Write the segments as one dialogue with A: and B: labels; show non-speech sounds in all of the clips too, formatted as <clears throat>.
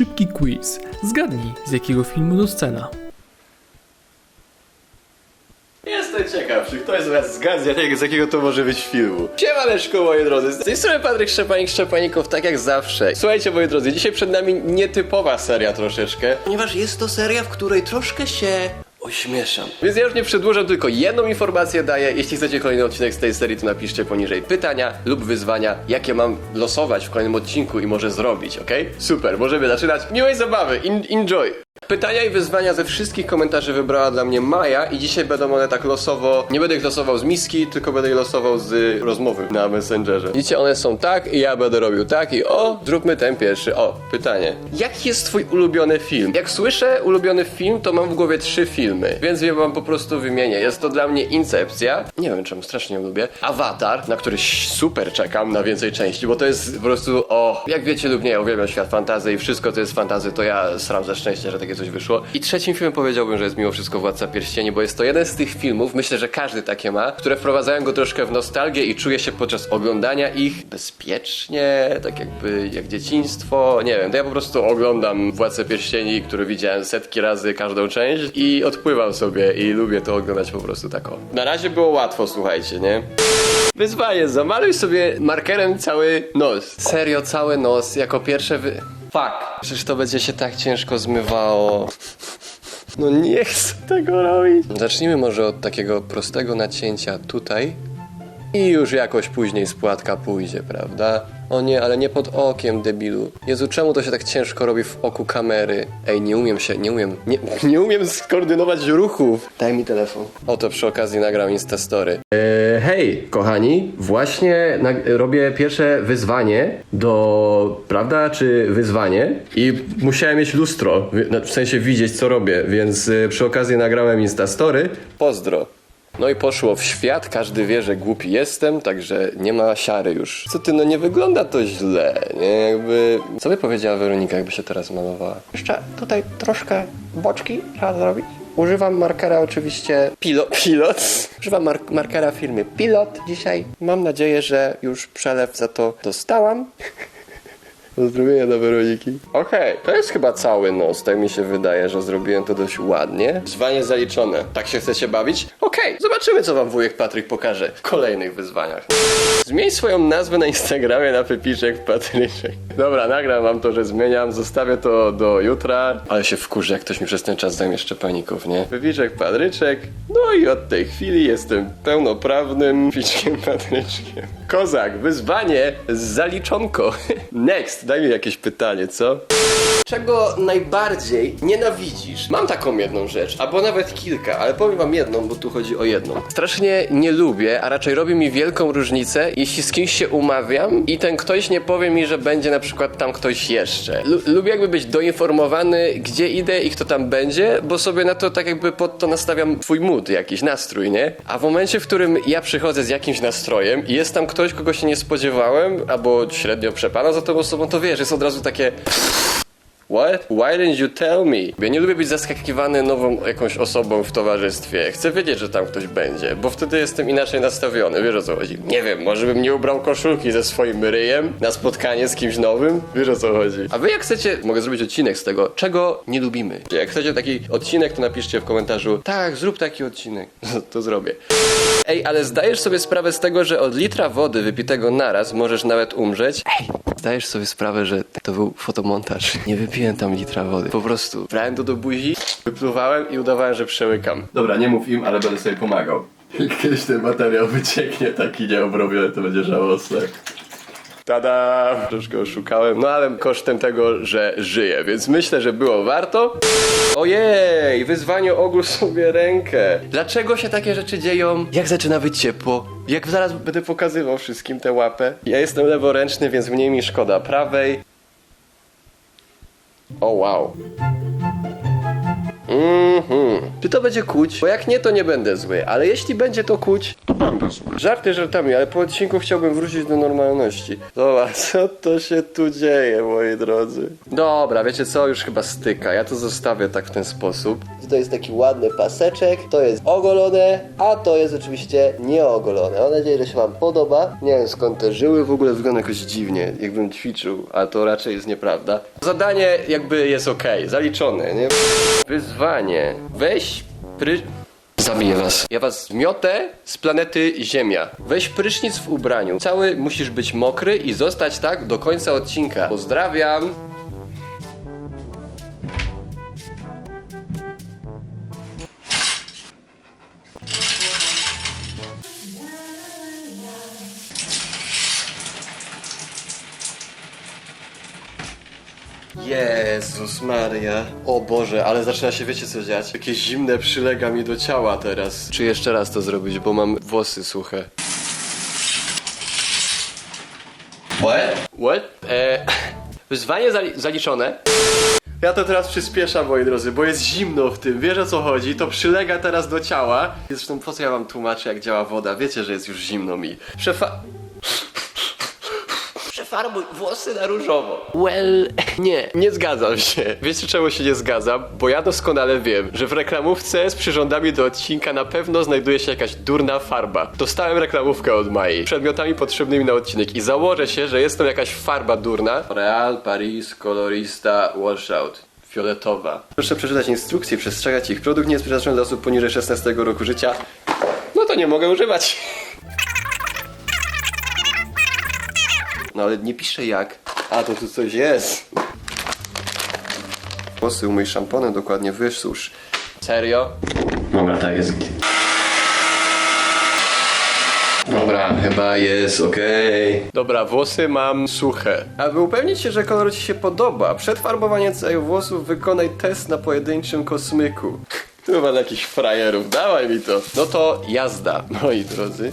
A: szybki quiz. Zgadnij, z jakiego filmu to scena.
B: Jestem ciekaw, czy ktoś z was zgadza, jak- z jakiego to może być filmu. Siemaneczko, moi drodzy, z tej strony Patryk Szczepanik, Szczepanikow, tak jak zawsze. Słuchajcie, moi drodzy, dzisiaj przed nami nietypowa seria troszeczkę, ponieważ jest to seria, w której troszkę się ośmieszam. Więc ja już nie przedłużam, tylko jedną informację daję. Jeśli chcecie kolejny odcinek z tej serii, to napiszcie poniżej pytania lub wyzwania, jakie mam losować w kolejnym odcinku i może zrobić, ok? Super, możemy zaczynać. Miłej zabawy, In enjoy! Pytania i wyzwania ze wszystkich komentarzy wybrała dla mnie Maja i dzisiaj będą one tak losowo, nie będę ich losował z miski, tylko będę je losował z rozmowy na Messengerze. Widzicie, one są tak i ja będę robił tak i o, zróbmy ten pierwszy. O, pytanie. Jaki jest twój ulubiony film? Jak słyszę ulubiony film, to mam w głowie trzy filmy, więc je wam po prostu wymienię. Jest to dla mnie Incepcja, nie wiem czemu, strasznie lubię, Avatar, na który super czekam na więcej części, bo to jest po prostu, o, jak wiecie lub nie, ja uwielbiam świat fantazy i wszystko co jest fantazy, to ja sram ze szczęścia, że takie coś wyszło. I trzecim filmem powiedziałbym, że jest mimo wszystko Władca Pierścieni, bo jest to jeden z tych filmów, myślę, że każdy takie ma, które wprowadzają go troszkę w nostalgię i czuje się podczas oglądania ich bezpiecznie, tak jakby jak dzieciństwo, nie wiem, to ja po prostu oglądam Władcę Pierścieni, który widziałem setki razy każdą część i odpływam sobie i lubię to oglądać po prostu tak o. Na razie było łatwo, słuchajcie, nie? Wyzwanie, zamaluj sobie markerem cały nos. Serio, cały nos, jako pierwsze wy... Fuck. Przecież to będzie się tak ciężko zmywało. No nie chcę tego robić. Zacznijmy może od takiego prostego nacięcia tutaj. I już jakoś później spłatka pójdzie, prawda? O nie, ale nie pod okiem, debilu. Jezu, czemu to się tak ciężko robi w oku kamery? Ej, nie umiem się, nie umiem, nie, <laughs> nie umiem skoordynować ruchów. Daj mi telefon. Oto przy okazji nagram Instastory. Eee, hej, kochani, właśnie robię pierwsze wyzwanie do, prawda, czy wyzwanie i musiałem mieć lustro, w- w sensie widzieć, co robię, więc y, przy okazji nagrałem Instastory. Pozdro. No i poszło w świat, każdy wie, że głupi jestem, także nie ma siary już. Co ty, no nie wygląda to źle, nie? Jakby... Co by powiedziała Weronika, jakby się teraz malowała? Jeszcze tutaj troszkę boczki trzeba zrobić. Używam markera oczywiście Pilot. <laughs> Pilot. Używam mar- markera firmy Pilot dzisiaj. Mam nadzieję, że już przelew za to dostałam. <laughs> Pozdrowienia do Weroniki. Okej, to jest chyba cały nos, tak mi się wydaje, że zrobiłem to dość ładnie. Wyzwanie zaliczone. Tak się chcecie bawić? Okej, zobaczymy co wam wujek Patryk pokaże w kolejnych wyzwaniach. Zmień swoją nazwę na Instagramie na Pepiczek Patryczek. Dobra, nagram wam to, że zmieniam, zostawię to do jutra. Ale się wkurzy, jak ktoś mi przez ten czas zajmie szczepaników, nie? Pepiczek Patryczek. No i od tej chwili jestem pełnoprawnym <laughs> Piczkiem Patryczkiem. Kozak, wyzwanie zaliczonko. <laughs> Next, daj mi jakieś pytanie, co? Czego najbardziej nienawidzisz? Mam taką jedną rzecz, albo nawet kilka, ale powiem wam jedną, bo tu chodzi o jedną. Strasznie nie lubię, a raczej robi mi wielką różnicę, jeśli z kimś się umawiam i ten ktoś nie powie mi, że będzie na przykład tam ktoś jeszcze. Lu- lubię jakby być doinformowany, gdzie idę i kto tam będzie, bo sobie na to tak jakby pod to nastawiam twój mood, jakiś nastrój, nie? A w momencie, w którym ja przychodzę z jakimś nastrojem i jest tam ktoś, kogo się nie spodziewałem, albo średnio przepada za tą osobą, to wiesz, jest od razu takie... What? Why didn't you tell me? Ja nie lubię być zaskakiwany nową jakąś osobą w towarzystwie. Chcę wiedzieć, że tam ktoś będzie, bo wtedy jestem inaczej nastawiony. Wiesz o co chodzi? Nie wiem, może bym nie ubrał koszulki ze swoim ryjem na spotkanie z kimś nowym? Wiesz o co chodzi? A wy jak chcecie, mogę zrobić odcinek z tego, czego nie lubimy. Jak chcecie taki odcinek, to napiszcie w komentarzu tak, zrób taki odcinek. <laughs> to zrobię. Ej, ale zdajesz sobie sprawę z tego, że od litra wody wypitego naraz możesz nawet umrzeć? Ej, zdajesz sobie sprawę, że to był fotomontaż. Nie wypiłem tam litra wody. Po prostu brałem to do buzi, wypluwałem i udawałem, że przełykam. Dobra, nie mów im, ale będę sobie pomagał. <laughs> Kiedyś ten materiał wycieknie taki nieobrobiony, to będzie żałosne. Tada! Troszkę oszukałem, no ale kosztem tego, że żyję, więc myślę, że było warto. Ojej, wyzwanie ogól sobie rękę. Dlaczego się takie rzeczy dzieją? Jak zaczyna być ciepło? Jak zaraz będę pokazywał wszystkim tę łapę? Ja jestem leworęczny, więc mniej mi szkoda prawej. O wow. Mhm. Czy to będzie kuć, bo jak nie, to nie będę zły, ale jeśli będzie to kuć, to będę zły. Żarty żartami, ale po odcinku chciałbym wrócić do normalności. Zobacz, <laughs> co to się tu dzieje, moi drodzy. Dobra, wiecie co, już chyba styka, ja to zostawię tak w ten sposób. To jest taki ładny paseczek, to jest ogolone, a to jest oczywiście nieogolone. Mam nadzieję, że się wam podoba. Nie wiem skąd te żyły w ogóle wyglądają jakoś dziwnie, jakbym ćwiczył, a to raczej jest nieprawda. Zadanie jakby jest ok, zaliczone, nie? Wyzwanie. Weź pry... Zabiję was. Ja was zmiotę z planety Ziemia. Weź prysznic w ubraniu. Cały musisz być mokry i zostać tak do końca odcinka. Pozdrawiam. Jezus Maria. O Boże, ale zaczyna się, wiecie co dziać? Jakieś zimne przylega mi do ciała teraz. Czy jeszcze raz to zrobić, bo mam włosy suche. What? What? E, wyzwanie zali zaliczone. Ja to teraz przyspieszam, moi drodzy, bo jest zimno w tym, wiesz o co chodzi, to przylega teraz do ciała. Zresztą po co ja wam tłumaczę, jak działa woda? Wiecie, że jest już zimno mi. Przefa... Przefarbuj włosy na różowo. Well, <laughs> nie, nie zgadzam się. Wiecie czemu się nie zgadzam? Bo ja doskonale wiem, że w reklamówce z przyrządami do odcinka na pewno znajduje się jakaś durna farba. Dostałem reklamówkę od Mai, przedmiotami potrzebnymi na odcinek i założę się, że jest tam jakaś farba durna. Real Paris Colorista Washout fioletowa. Proszę przeczytać instrukcje, przestrzegać ich. Produkt nie jest przeznaczony dla osób poniżej 16 roku życia. No to nie mogę używać. <laughs> No ale nie pisze jak. A, to tu coś jest. Włosy umyj szamponem dokładnie, wysusz. Serio? Dobra, tak jest. Dobra, chyba jest okej. Dobra, włosy mam suche. Aby upewnić się, że kolor Ci się podoba, przed farbowaniem całych włosów wykonaj test na pojedynczym kosmyku. Tu mam jakichś frajerów, dawaj mi to. No to jazda, moi drodzy.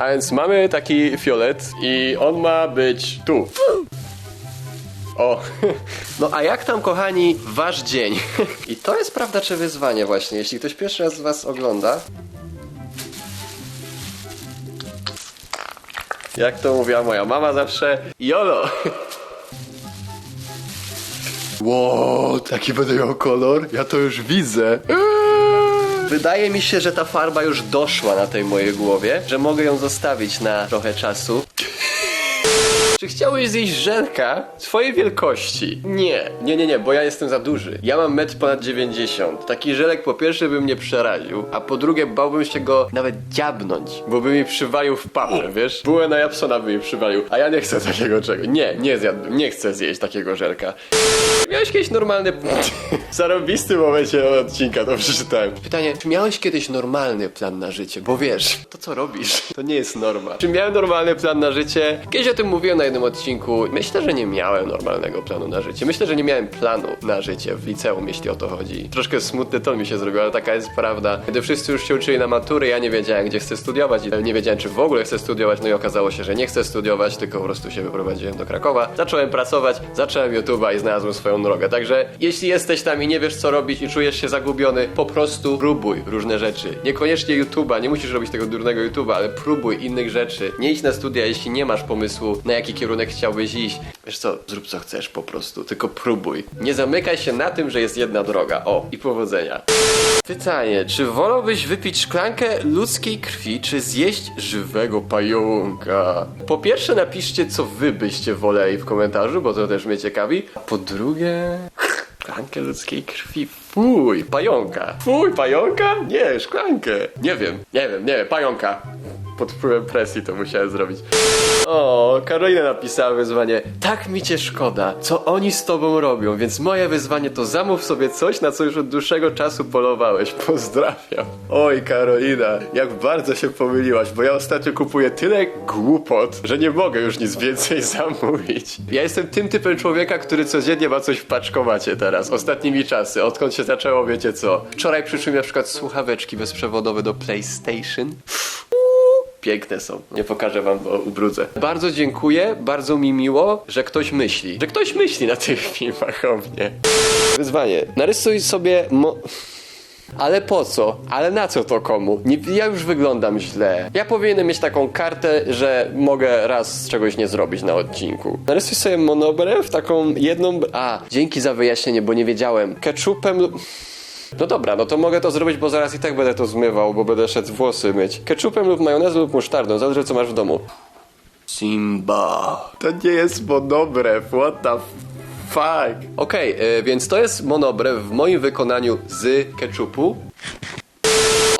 B: A więc mamy taki fiolet i on ma być tu. O, <laughs> no a jak tam kochani wasz dzień? <laughs> I to jest prawda czy wyzwanie właśnie, jeśli ktoś pierwszy raz was ogląda. Jak to mówiła moja mama zawsze, jolo! Wow, taki będę miał kolor? Ja to już widzę. <laughs> Wydaje mi się, że ta farba już doszła na tej mojej głowie, że mogę ją zostawić na trochę czasu. Chciałeś zjeść żelka swojej wielkości? Nie, nie, nie, nie, bo ja jestem za duży. Ja mam metr ponad 90. Taki żelek po pierwsze by mnie przeraził, a po drugie bałbym się go nawet dziabnąć, bo by mi przywalił w papę, wiesz? Bułę na Japsona by mi przywalił, a ja nie chcę <laughs> takiego czegoś. Nie, nie zjadłbym, nie chcę zjeść takiego żelka. Miałeś kiedyś normalny... <laughs> W zarobistym momencie odcinka to przeczytałem. Pytanie, czy miałeś kiedyś normalny plan na życie? Bo wiesz, to co robisz, to nie jest norma. Czy miałem normalny plan na życie? Kiedyś o tym mówiłem na jednym odcinku. Myślę, że nie miałem normalnego planu na życie. Myślę, że nie miałem planu na życie w liceum, jeśli o to chodzi. Troszkę smutny ton mi się zrobił, ale taka jest prawda. Kiedy wszyscy już się uczyli na matury, ja nie wiedziałem, gdzie chcę studiować i nie wiedziałem, czy w ogóle chcę studiować, no i okazało się, że nie chcę studiować, tylko po prostu się wyprowadziłem do Krakowa. Zacząłem pracować, zacząłem YouTube'a i znalazłem swoją drogę. Także jeśli jesteś tam i nie wiesz, co robić i czujesz się zagubiony, po prostu próbuj różne rzeczy. Niekoniecznie YouTube'a, nie musisz robić tego durnego YouTube'a, ale próbuj innych rzeczy. Nie idź na studia, jeśli nie masz pomysłu, na jaki kierunek chciałbyś iść. Wiesz co, zrób co chcesz po prostu, tylko próbuj. Nie zamykaj się na tym, że jest jedna droga. O, i powodzenia. Pytanie, czy wolałbyś wypić szklankę ludzkiej krwi, czy zjeść żywego pająka? Po pierwsze napiszcie, co wy byście woleli w komentarzu, bo to też mnie ciekawi. A po drugie... Szklankę ludzkiej krwi. Fuj, pająka. Fuj, pająka? Nie, szklankę. Nie wiem, nie wiem, nie wiem, pająka. Pod wpływem presji to musiałem zrobić. O, Karolina napisała wyzwanie. Tak mi cię szkoda, co oni z tobą robią, więc moje wyzwanie to zamów sobie coś, na co już od dłuższego czasu polowałeś. Pozdrawiam. Oj, Karolina, jak bardzo się pomyliłaś, bo ja ostatnio kupuję tyle głupot, że nie mogę już nic więcej <laughs> zamówić. Ja jestem tym typem człowieka, który codziennie ma coś w paczkomacie teraz, ostatnimi czasy, odkąd się zaczęło, wiecie co. Wczoraj przyszły mi na przykład słuchaweczki bezprzewodowe do PlayStation. Piękne są. Nie pokażę wam, bo ubrudzę. Bardzo dziękuję, bardzo mi miło, że ktoś myśli. Że ktoś myśli na tych <laughs> filmach o mnie. Wyzwanie. Narysuj sobie mo... Ale po co? Ale na co to komu? Nie, ja już wyglądam źle. Ja powinienem mieć taką kartę, że mogę raz czegoś nie zrobić na odcinku. Narysuj sobie monobrę w taką jedną... A, dzięki za wyjaśnienie, bo nie wiedziałem. Ketchupem. No dobra, no to mogę to zrobić, bo zaraz i tak będę to zmywał, bo będę szedł włosy myć. Ketchupem lub majonezem lub musztardą, zależy co masz w domu. Simba. To nie jest monobrew, what the fuck. Okej, y, więc to jest monobrew w moim wykonaniu z ketchupu.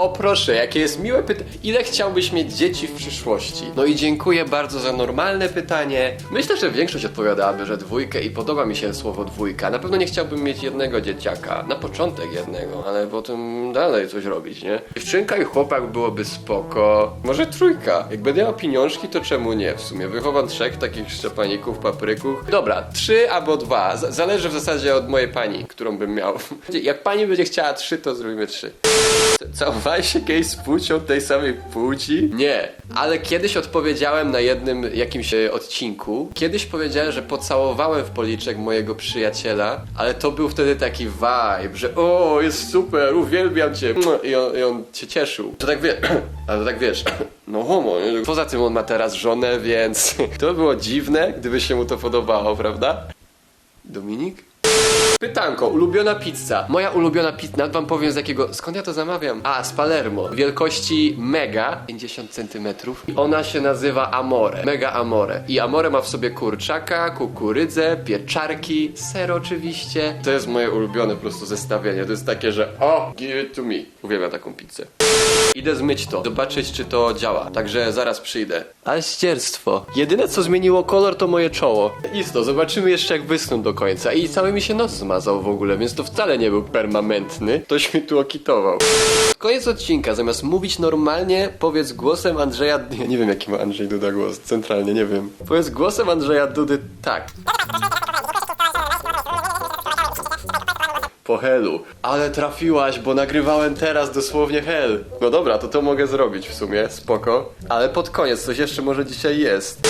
B: O proszę, jakie jest miłe pytanie. Ile chciałbyś mieć dzieci w przyszłości? No i dziękuję bardzo za normalne pytanie. Myślę, że większość odpowiadałaby, że dwójkę i podoba mi się słowo dwójka. Na pewno nie chciałbym mieć jednego dzieciaka. Na początek jednego, ale potem dalej coś robić, nie? Dziewczynka i chłopak byłoby spoko. Może trójka. Jak będę miał pieniążki, to czemu nie? W sumie wychowam trzech takich szczepaników, papryków. Dobra, trzy albo dwa. Z- zależy w zasadzie od mojej pani, którą bym miał. <laughs> Jak pani będzie chciała trzy, to zrobimy trzy. Całowałeś się płcią tej samej płci? Nie. Ale kiedyś odpowiedziałem na jednym jakimś e, odcinku. Kiedyś powiedziałem, że pocałowałem w policzek mojego przyjaciela, ale to był wtedy taki vibe, że o, jest super, uwielbiam cię. I on, i on się cieszył. To tak wie, <clears throat> ale to tak wiesz, <clears throat> no homo. Poza tym on ma teraz żonę, więc <laughs> to było dziwne, gdyby się mu to podobało, prawda? Dominik? Pytanko, ulubiona pizza. Moja ulubiona pizza, wam powiem z jakiego, skąd ja to zamawiam? A, z Palermo. Wielkości mega, 50 cm. I ona się nazywa Amore. Mega Amore. I Amore ma w sobie kurczaka, kukurydzę, pieczarki, ser oczywiście. To jest moje ulubione po prostu zestawienie. To jest takie, że o, give it to me. Uwielbiam taką pizzę. Idę zmyć to, zobaczyć czy to działa. Także zaraz przyjdę. Ale ścierstwo. Jedyne co zmieniło kolor to moje czoło. Isto, zobaczymy jeszcze jak wyschną do końca. I cały mi się nos zmazał w ogóle, więc to wcale nie był permanentny. Ktoś mi tu okitował. Koniec odcinka. Zamiast mówić normalnie, powiedz głosem Andrzeja... Ja nie wiem jaki ma Andrzej Duda głos. Centralnie, nie wiem. Powiedz głosem Andrzeja Dudy tak. Po helu. Ale trafiłaś, bo nagrywałem teraz dosłownie hel. No dobra, to to mogę zrobić w sumie, spoko. Ale pod koniec, coś jeszcze może dzisiaj jest.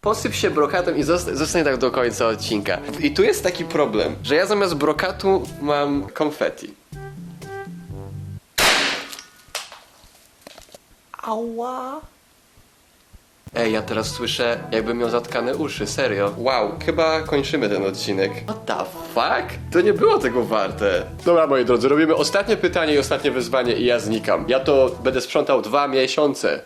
B: Posyp się brokatem i zosta- zostań tak do końca odcinka. I tu jest taki problem, że ja zamiast brokatu mam konfetti. Ała. Ej, ja teraz słyszę, jakbym miał zatkane uszy, serio. Wow, chyba kończymy ten odcinek. What the fuck? To nie było tego warte. Dobra, moi drodzy, robimy ostatnie pytanie i ostatnie wyzwanie i ja znikam. Ja to będę sprzątał dwa miesiące.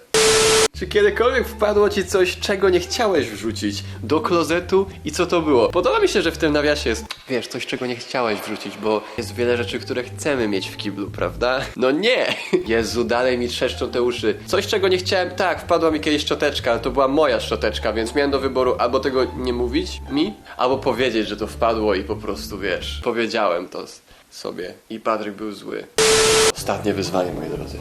B: Czy kiedykolwiek wpadło ci coś, czego nie chciałeś wrzucić do klozetu i co to było? Podoba mi się, że w tym nawiasie jest, wiesz, coś, czego nie chciałeś wrzucić, bo jest wiele rzeczy, które chcemy mieć w kiblu, prawda? No nie! <laughs> Jezu, dalej mi trzeszczą te uszy. Coś, czego nie chciałem, tak, wpadła mi kiedyś szczoteczka, ale to była moja szczoteczka, więc miałem do wyboru albo tego nie mówić mi, albo powiedzieć, że to wpadło i po prostu, wiesz, powiedziałem to sobie i Patryk był zły. Ostatnie wyzwanie, moi drodzy.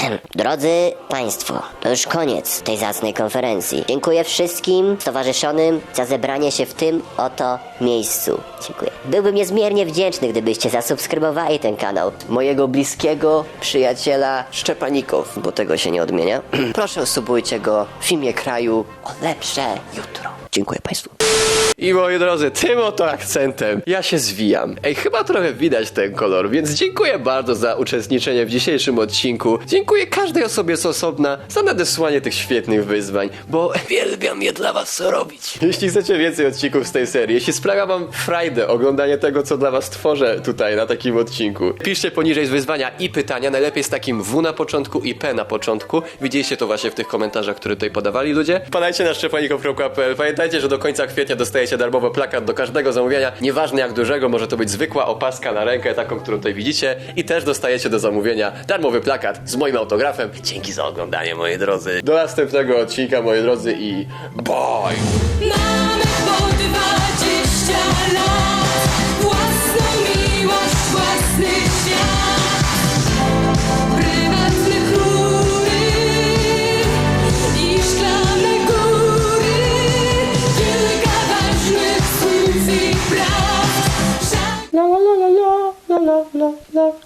B: <clears throat>
C: Drodzy Państwo, to już koniec tej zacnej konferencji. Dziękuję wszystkim towarzyszonym za zebranie się w tym oto miejscu. Dziękuję. Byłbym niezmiernie wdzięczny, gdybyście zasubskrybowali ten kanał mojego bliskiego przyjaciela Szczepaników, bo tego się nie odmienia. <clears throat> Proszę subujcie go w imię kraju o lepsze jutro. Dziękuję Państwu.
B: I moi drodzy, tym oto akcentem ja się zwijam. Ej, chyba trochę widać ten kolor, więc dziękuję bardzo za uczestniczenie w dzisiejszym odcinku. Dziękuję każdej osobie z osobna za nadesłanie tych świetnych wyzwań, bo uwielbiam je dla was robić. Jeśli chcecie więcej odcinków z tej serii, jeśli sprawia wam frajdę oglądanie tego, co dla was tworzę tutaj na takim odcinku, piszcie poniżej z wyzwania i pytania, najlepiej z takim W na początku i P na początku. Widzieliście to właśnie w tych komentarzach, które tutaj podawali ludzie. Wpadajcie na szczepaniko.pl. Pamiętajcie, że do końca kwietnia dostajecie darmowy plakat do każdego zamówienia, nieważne jak dużego, może to być zwykła opaska na rękę, taką, którą tutaj widzicie i też dostajecie do zamówienia darmowy plakat z moim autografem. Dzięki za oglądanie, moi drodzy. Do następnego odcinka, moi drodzy i bye!
D: Mamy lat miłość,
E: love, love, love.